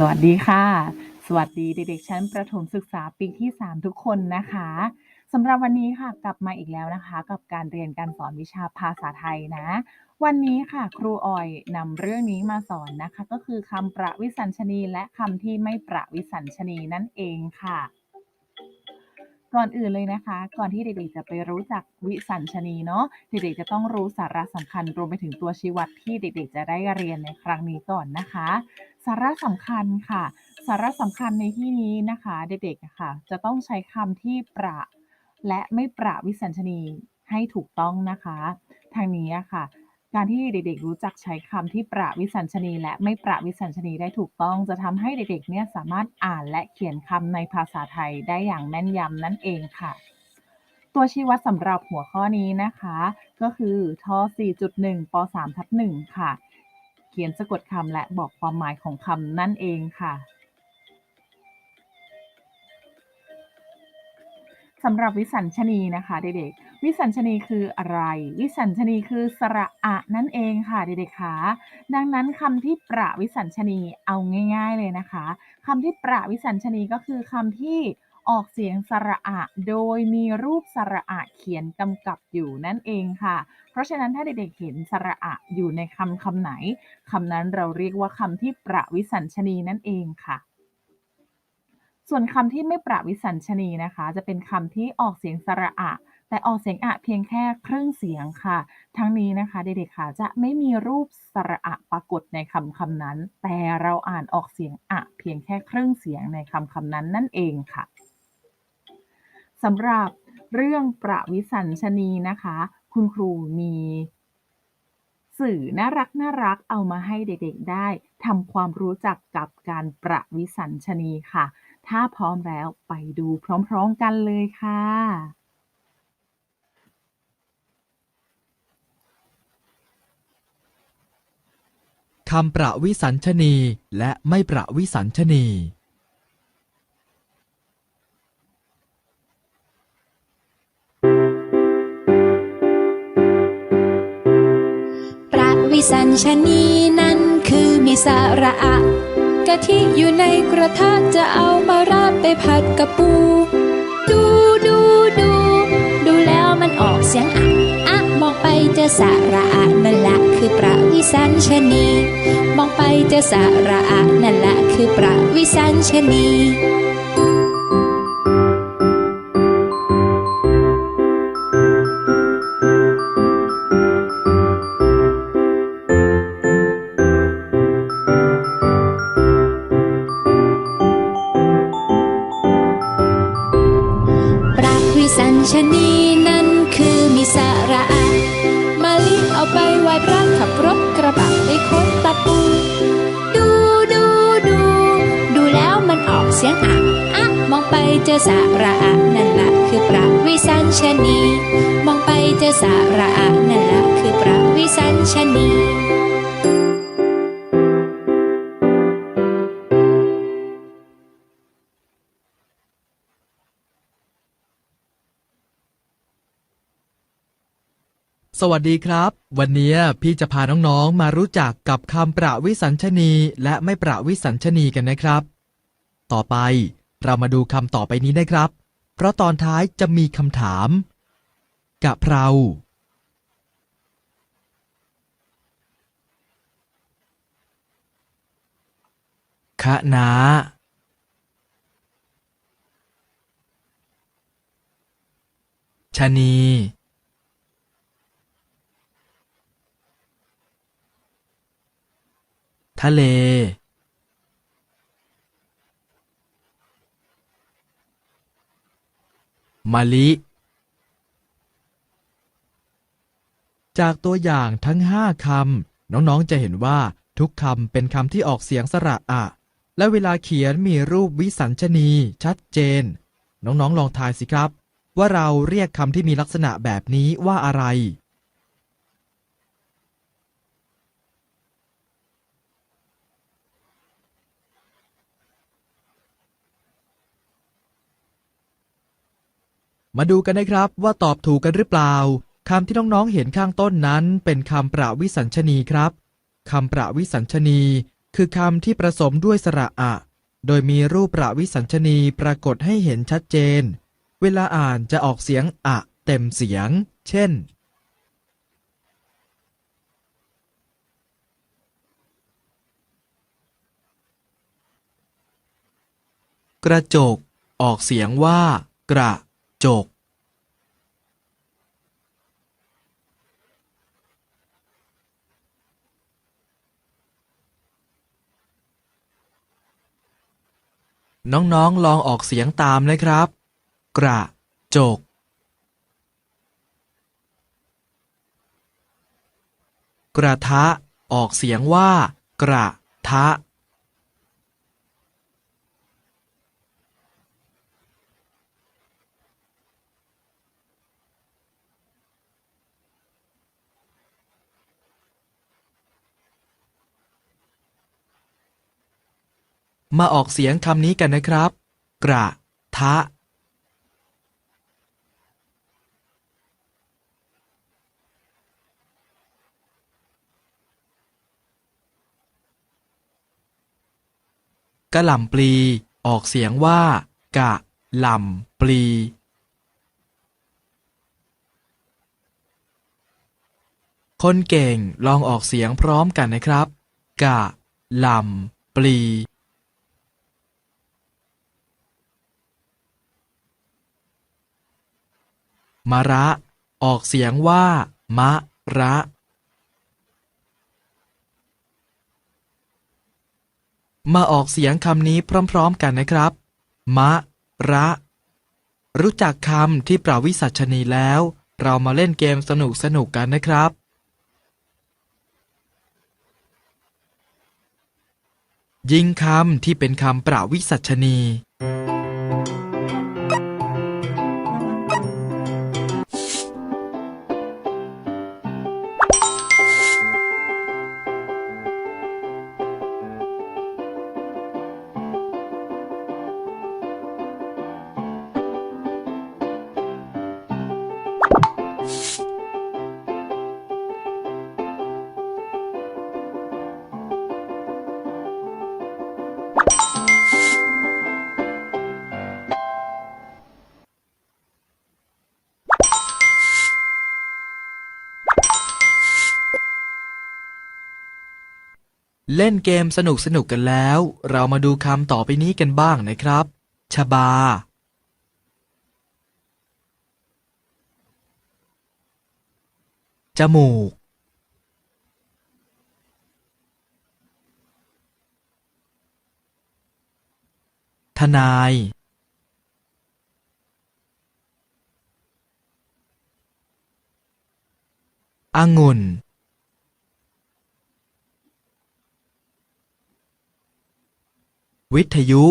สวัสดีค่ะ สวัสดีเด็กๆชั้นประถมศึกษาปีที่ 3 ทุกคนนะคะสำหรับวันนี้ค่ะกลับมาอีกแล้วนะคะ กับการเรียนการสอนวิชาภาษาไทยนะ วันนี้ค่ะ ครูออยนำเรื่องนี้มาสอนนะคะ ก็คือคำประวิสัญชนีและคำที่ไม่ประวิสัญชนีนั่นเองค่ะ ก่อนอื่นเลยนะคะ ก่อนที่เด็กๆจะไปรู้จักวิสัญชนีเนาะเด็กๆจะต้องรู้สาระสำคัญรวมไปถึงตัวชี้วัดที่เด็กๆ จะได้เรียนในครั้งนี้ก่อนนะคะ สาระสำคัญค่ะ สาระสำคัญในที่นี้นะคะ เด็กๆค่ะ จะต้องใช้คำที่ประและไม่ประวิสัญชนีให้ถูกต้องนะคะ ทางนี้ค่ะ การที่เด็กๆรู้จักใช้คำที่ประวิสัญชนี และไม่ประวิสัญชนีได้ถูกต้อง จะทำให้เด็กๆเนี่ยสามารถอ่านและเขียนคำในภาษาไทยได้อย่างแม่นยำนั่นเองค่ะ ตัวชี้วัดสำหรับหัวข้อนี้นะคะ ก็คือท 4.1ป3ทับ1ค่ะ ขียนสะกดคำและบอกความหมายของคำนั่นเองค่ะสำหรับวิสัญชนีนะคะเด็กๆ วิสัญชนีคืออะไร วิสัญชนีคือสระอะนั่นเองค่ะเด็กๆคะดังนั้นคำที่ประวิสัญชนีเอาง่าย ๆเลยนะคะคำที่ประวิสัญชนีก็คือคำที่ ออกเสียงสระอะ โดยมีรูปสระอะเขียนกำกับอยู่นั่นเองค่ะ เพราะฉะนั้นถ้าเด็กๆเห็นสระอะอยู่ในคำคำไหนคำนั้นเราเรียกว่าคำที่ประวิสัญชนีนั่นเองค่ะ ส่วนคำที่ไม่ประวิสัญชนีนะคะ จะเป็นคำที่ออกเสียงสระอะแต่ออกเสียงอะเพียงแค่ครึ่งเสียงค่ะ ทั้งนี้นะคะเด็กๆค่ะจะไม่มีรูปสระอะปรากฏในคำคำนั้น แต่เราอ่านออกเสียงอะเพียงแค่ครึ่งเสียงในคำคำนั้นนั่นเองค่ะ สำหรับเรื่องประวิสัญชนีนะคะ คุณครูมี สื่อน่ารักน่ารักเอามาให้เด็กๆได้ทำความรู้จักกับการประวิสัญชนีค่ะ ถ้าพร้อมแล้วไปดูพร้อมๆกันเลยค่ะ คำประวิสัญชนีและไม่ประวิสัญชนี สัญชนีนั้นคือมีสาระอะกะทิอยู่ในกระทะจะเอามาราดไปผัดกับปู ดูดูดู ดูแล้วมันออกเสียงอะอะมองไปเจอสาระอะนั่นแหละคือประวิสัญชนี มองไปเจอสาระอะนั่นแหละคือประวิสัญชนี สวัสดีครับ วันนี้พี่จะพาน้องๆ มารู้จักกับคำประวิสัญชนีและไม่ประวิสัญชนีกันนะครับ ต่อไปเรามาดูคำต่อไปนี้นะครับ เพราะตอนท้ายจะมีคำถาม กะเพรา คะน้าชะนี ทะเลมะลิ จากตัวอย่างทั้งห้าคำ น้องๆ จะเห็นว่าทุกคำเป็นคำที่ออกเสียงสระอะ และเวลาเขียนมีรูปวิสัญชนีชัดเจน น้องๆ ลองทายสิครับ ว่าเราเรียกคำที่มีลักษณะแบบนี้ว่าอะไร มาดูกันนะครับว่าตอบถูกกันหรือเปล่าคำที่น้องๆเห็นข้างต้นนั้น เป็นคำประวิสัญชนีครับคำประวิสัญชนี คือคำที่ผสมด้วยสระอะ โดยมีรูปประวิสัญชนีปรากฏให้เห็นชัดเจน เวลาอ่านจะออกเสียงอะ เต็มเสียง เช่นกระจก ออกเสียงว่า กระ จกน้องๆ ลองออกเสียงตามนะครับ กระจก กระทะ ออกเสียงว่า กระทะ มาออกเสียงคำนี้กันนะครับ กระ ทะกะหล่ำปลี ออกเสียงว่า กะหล่ำปลีคนเก่งลองออกเสียงพร้อมกันนะครับ กะหล่ำปลี มะระ ออกเสียงว่า มะระ มาออกเสียงคำนี้พร้อมๆกันนะครับ มะระ รู้จักคำที่ปราวิสัชนีแล้ว เรามาเล่นเกมสนุกๆกันนะครับ ยิงคำที่เป็นคำปราวิสัชนี เล่นเกมสนุกสนุกกันแล้ว เรามาดูคำต่อไปนี้กันบ้างนะครับ ชบา จมูก ทนาย องุ่น วิทยุ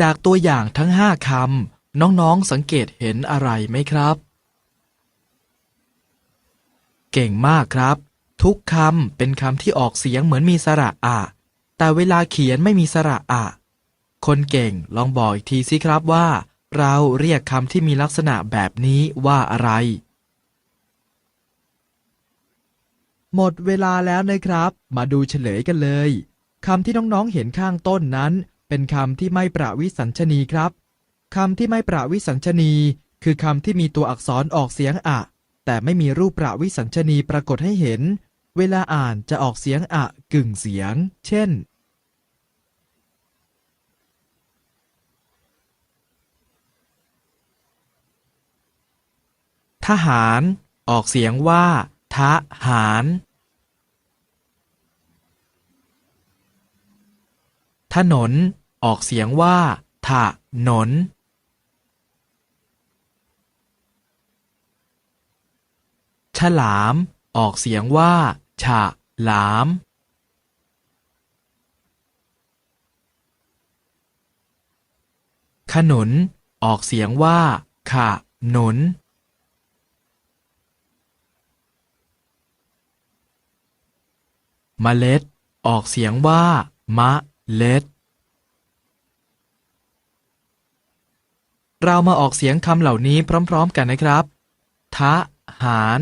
จากตัวอย่างทั้งห้าคำ น้องๆสังเกตเห็นอะไรไหมครับ เก่งมากครับ ทุกคำเป็นคำที่ออกเสียงเหมือนมีสระอะ แต่เวลาเขียนไม่มีสระอะ คนเก่งลองบอกอีกทีสิครับว่า เราเรียกคำที่มีลักษณะแบบนี้ว่าอะไร หมดเวลาแล้วนะครับ มาดูเฉลยกันเลยคำที่น้องๆเห็นข้างต้นนั้น เป็นคำที่ไม่ประวิสัญชนีครับคำที่ไม่ประวิสัญชนี คือคำที่มีตัวอักษรออกเสียงอะ แต่ไม่มีรูปประวิสัญชนีปรากฏให้เห็น เวลาอ่านจะออกเสียงอะกึ่งเสียง เช่นทหาร ออกเสียงว่า ทหารถนน ออกเสียงว่าถนน ฉลาม ออกเสียงว่า ฉะหลาม ขนุน ออกเสียงว่าขะหนุน มเล็ด ออกเสียงว่า มะเล็ด เรามาออกเสียงคำเหล่านี้พร้อม ๆ กันนะครับ ทะหาร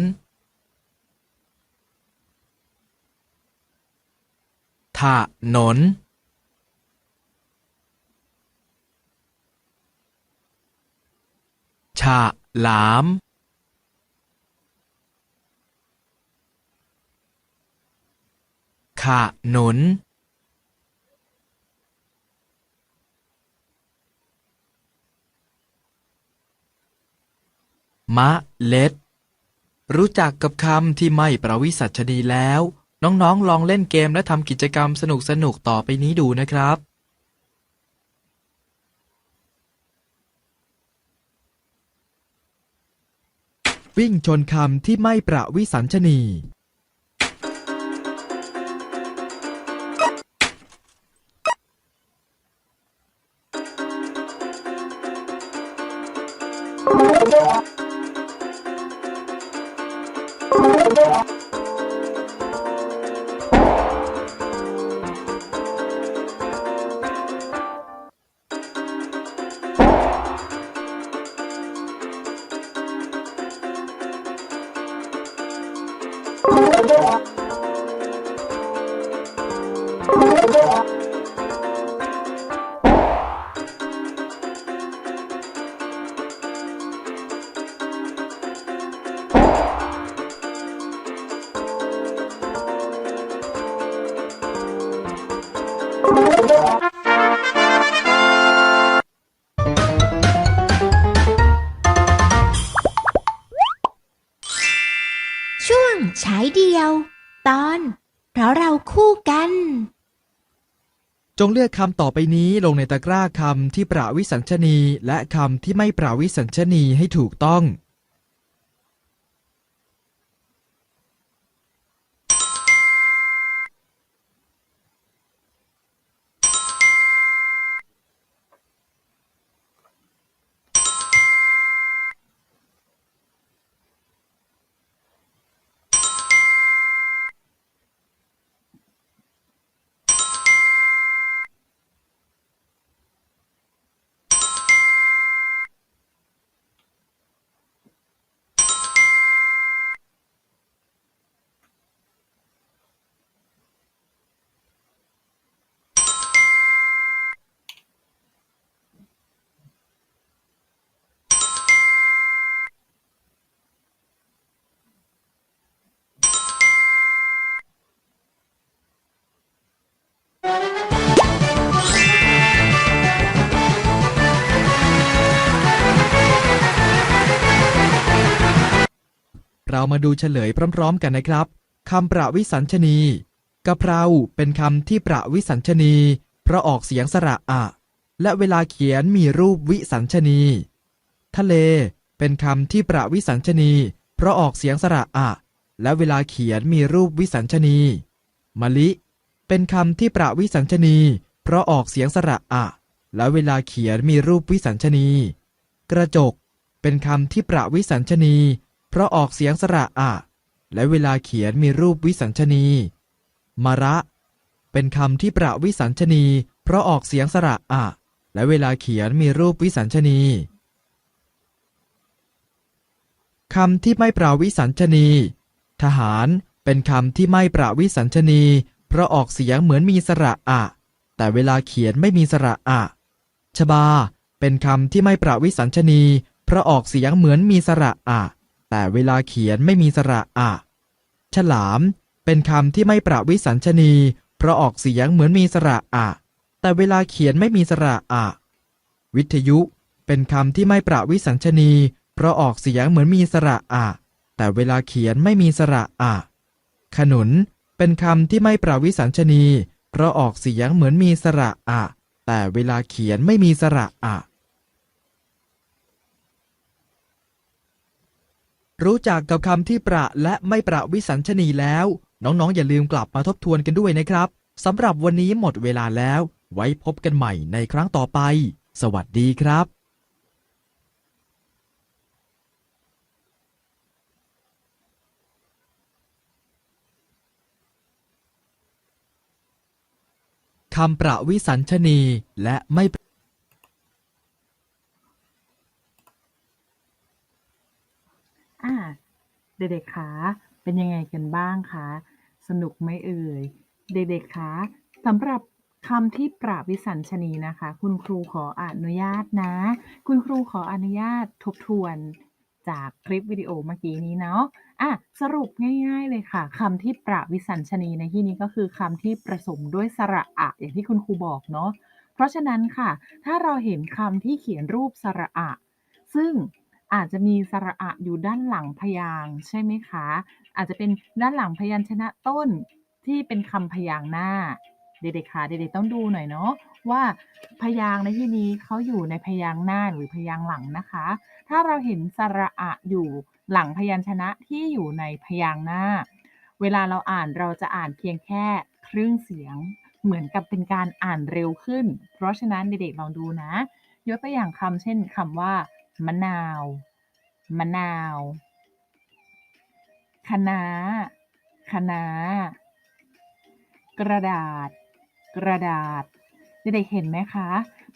ถนนฉะหลาม ขนุนมะเล็ด รู้จักกับคำที่ไม่ประวิสัชนีแล้ว น้องๆ ลองเล่นเกมและทำกิจกรรมสนุกๆต่อไปนี้ดูนะครับ วิ่งชนคำที่ไม่ประวิสัญชนี งเลือกคำต่อไปนี้ลงในตะกร้าคำที่ประวิสัญชนี และคำที่ไม่ประวิสัญชนีให้ถูกต้อง มาดูเฉลยพร้อม ๆ กันนะครับคำประวิสัญชนีกะเพราเป็นคำที่ประวิสัญชนี เพราะออกเสียงสระอะ และเวลาเขียนมีรูปวิสัญชนี ทะเล เป็นคำที่ประวิสัญชนี เพราะออกเสียงสระอะ และเวลาเขียนมีรูปวิสัญชนีมะลิ เป็นคำที่ประวิสัญชนี เพราะออกเสียงสระอะ และเวลาเขียนมีรูปวิสัญชนี กระจก เป็นคำที่ประวิสัญชนี ราะออกเสียงสระอะ และเวลาเขียนมีรูปวิสัญชนีมระ เป็นคำที่ประวิสัญชนี เพราะออกเสียงสระอะ และเวลาเขียนมีรูปวิสัญชนีคำที่ไม่ประวิสัญชนี ทหารเป็นคำที่ไม่ประวิสัญชนี เพราะออกเสียงเหมือนมีสระอะ แต่เวลาเขียนไม่มีสระอะชบา เป็นคำที่ไม่ประวิสัญชนี เพราะออกเสียงเหมือนมีสระอะ แต่เวลาเขียนไม่มีสระอะฉลาม เป็นคำที่ไม่ประวิสัญชนี เพราะออกเสียงเหมือนมีสระอะแต่เวลาเขียนไม่มีสระอะวิทยุ เป็นคำที่ไม่ประวิสัญชนี เพราะออกเสียงเหมือนมีสระอะแต่เวลาเขียนไม่มีสระอะขนุน เป็นคำที่ไม่ประวิสัญชนี เพราะออกเสียงเหมือนมีสระอะแต่เวลาเขียนไม่มีสระอะ รู้จักกับคำที่ประและไม่ประวิสัญชนีแล้ว น้องๆ อย่าลืมกลับมาทบทวนกันด้วยนะครับสำหรับวันนี้หมดเวลาแล้ว ไว้พบกันใหม่ในครั้งต่อไป สวัสดีครับคำประวิสัญชนีและไม่ อ่า เด็กๆคะเป็นยังไงกันบ้างคะสนุกไหมเอ่ย เด็กๆคะสำหรับคำที่ปราบวิสัญชนีนะคะ คุณครูขออนุญาตนะ คุณครูขออนุญาตทบทวนจากคลิปวิดีโอเมื่อกี้นี้เนาะอะสรุปง่าย ๆ เลยค่ะคำที่ปราวิสัญชนีในที่นี้ก็คือคำที่ผสมด้วยสระอะ อย่างที่คุณครูบอกเนาะเพราะฉะนั้นค่ะ ถ้าเราเห็นคำที่เขียนรูปสระอะ ซึ่ง อาจจะมีสระอะอยู่ด้านหลังพยางค์ใช่ไหมคะ อาจจะเป็นด้านหลังพยัญชนะต้นที่เป็นคำพยางค์หน้า เด็กๆคะเด็กๆต้องดูหน่อยเนาะว่าพยางค์ในที่นี้เขาอยู่ในพยางค์หน้าหรือพยางค์หลังนะคะ ถ้าเราเห็นสระอะอยู่หลังพยัญชนะที่อยู่ในพยางค์หน้า เวลาเราอ่านเราจะอ่านเพียงแค่ครึ่งเสียงเหมือนกับเป็นการอ่านเร็วขึ้น เพราะฉะนั้นเด็กๆลองดูนะ ยกตัวอย่างคำเช่นคำว่า มะนาว มะนาวคะน้าคะน้ากระดาษ กระดาษเด็กๆเห็นไหมคะ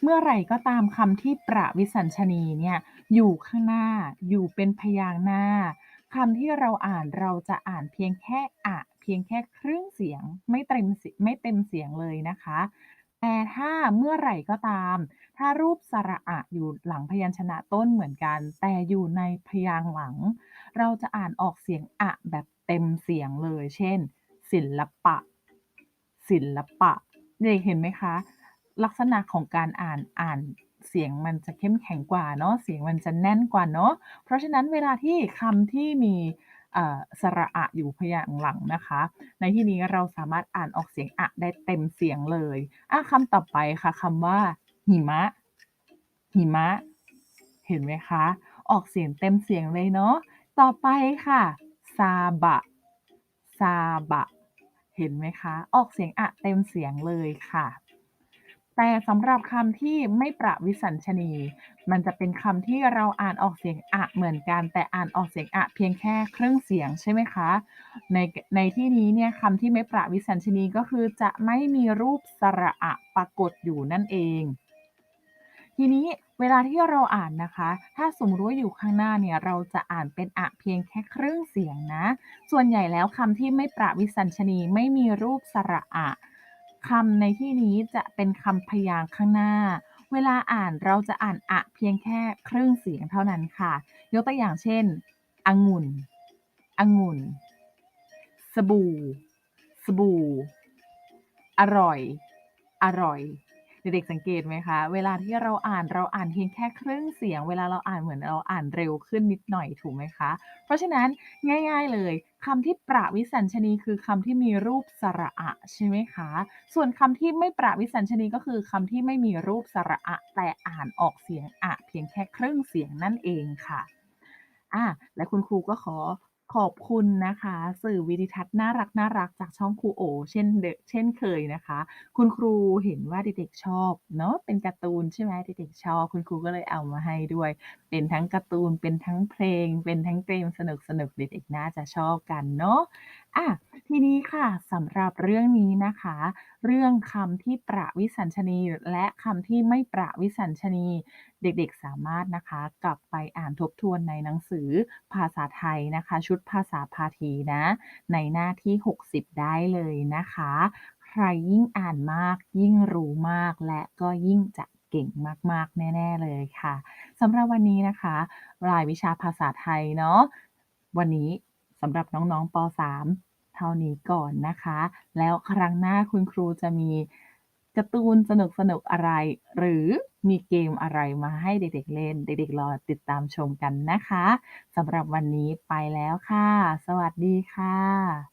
เมื่อไหร่ก็ตามคำที่ประวิสัญชนีเนี่ยอยู่ข้างหน้าอยู่เป็นพยางค์หน้าคำที่เราอ่านเราจะอ่านเพียงแค่อะ เพียงแค่ครึ่งเสียงไม่เต็มไม่เต็มเสียงเลยนะคะ แต่ถ้าเมื่อไหร่ก็ตาม ถ้ารูปสระอะอยู่หลังพยัญชนะต้นเหมือนกัน แต่อยู่ในพยางค์หลัง เราจะอ่านออกเสียงอะแบบเต็มเสียงเลย เช่น ศิลปะ ศิลปะ เด็กเห็นไหมคะ ลักษณะของการอ่านอ่านเสียงมันจะเข้มแข็งกว่าเนาะเสียงมันจะแน่นกว่าเนาะเพราะฉะนั้นเวลาที่คำที่มี สระอะอยู่พยางค์หลังนะคะ ในที่นี้เราสามารถอ่านออกเสียงอะได้เต็มเสียงเลยอะคำต่อไปค่ะคำว่า หิมะ หิมะ เห็นไหมคะ ออกเสียงเต็มเสียงเลยเนาะต่อไปค่ะซาบะซาบะ เห็นไหมคะ ออกเสียงอะเต็มเสียงเลยค่ะ แต่สำหรับคำที่ไม่ประวิสัญชนี มันจะเป็นคำที่เราอ่านออกเสียงอะเหมือนกัน แต่อ่านออกเสียงอะเพียงแค่ครึ่งเสียงใช่ไหมคะ ในในที่นี้เนี่ยคำที่ไม่ประวิสัญชนีก็คือจะไม่มีรูปสระอะปรากฏอยู่นั่นเอง ทีนี้เวลาที่เราอ่านนะคะ ถ้าสมมติว่าอยู่ข้างหน้าเนี่ยเราจะอ่านเป็นอะเพียงแค่ครึ่งเสียงนะ ส่วนใหญ่แล้วคำที่ไม่ประวิสัญชนีไม่มีรูปสระอะ คำในที่นี้จะเป็นคำพยางค์ข้างหน้า เวลาอ่านเราจะอ่านอะเพียงแค่ครึ่งเสียงเท่านั้นค่ะ ยกตัวอย่างเช่นองุ่นองุ่น สบู่ สบู่ อร่อย อร่อย เด็กๆสังเกตไหมคะ เวลาที่เราอ่านเราอ่านเพียงแค่ครึ่งเสียง เวลาเราอ่านเหมือนเราอ่านเร็วขึ้นนิดหน่อยถูกไหมคะ เพราะฉะนั้นง่าย ๆเลยคำที่ประวิสัญชนีคือคำที่มีรูปสระอะใช่ไหมคะ ส่วนคำที่ไม่ประวิสัญชนีก็คือคำที่ไม่มีรูปสระอะแต่อ่านออกเสียงอะเพียงแค่ครึ่งเสียงนั่นเองค่ะอะและคุณครูก็ขอ ขอบคุณนะคะ สื่อวิดิทัศน์น่ารักน่ารักจากช่องครูโอ เช่นเดเช่นเคยนะคะ คุณครูเห็นว่าเด็กๆชอบเนาะเป็นการ์ตูนใช่ไหมเด็กๆชอบ คุณครูก็เลยเอามาให้ด้วย เป็นทั้งการ์ตูนเป็นทั้งเพลง เป็นทั้งเกมสนุกๆเด็กๆน่าจะชอบกันเนาะอะ ทีนี้ค่ะสำหรับเรื่องนี้นะคะ เรื่องคำที่ประวิสัญชนี และคำที่ไม่ประวิสัญชนี เด็กๆสามารถนะคะ กลับไปอ่านทบทวนในหนังสือภาษาไทยนะคะ ชุดภาษาพาทีนะ ในหน้าที่ 60 ได้เลยนะคะ ใครยิ่งอ่านมาก ยิ่งรู้มากและก็ยิ่งจะเก่งมากๆ แน่ ๆ เลยค่ะสำหรับวันนี้นะคะ รายวิชาภาษาไทยเนาะวันนี้ สำหรับน้องๆป .3 เท่านี้ก่อนนะคะ แล้วครั้งหน้าคุณครูจะมีการ์ตูนสนุกๆอะไร หรือมีเกมอะไรมาให้เด็กๆเล่น เด็กๆรอติดตามชมกันนะคะสำหรับวันนี้ไปแล้วค่ะ สวัสดีค่ะ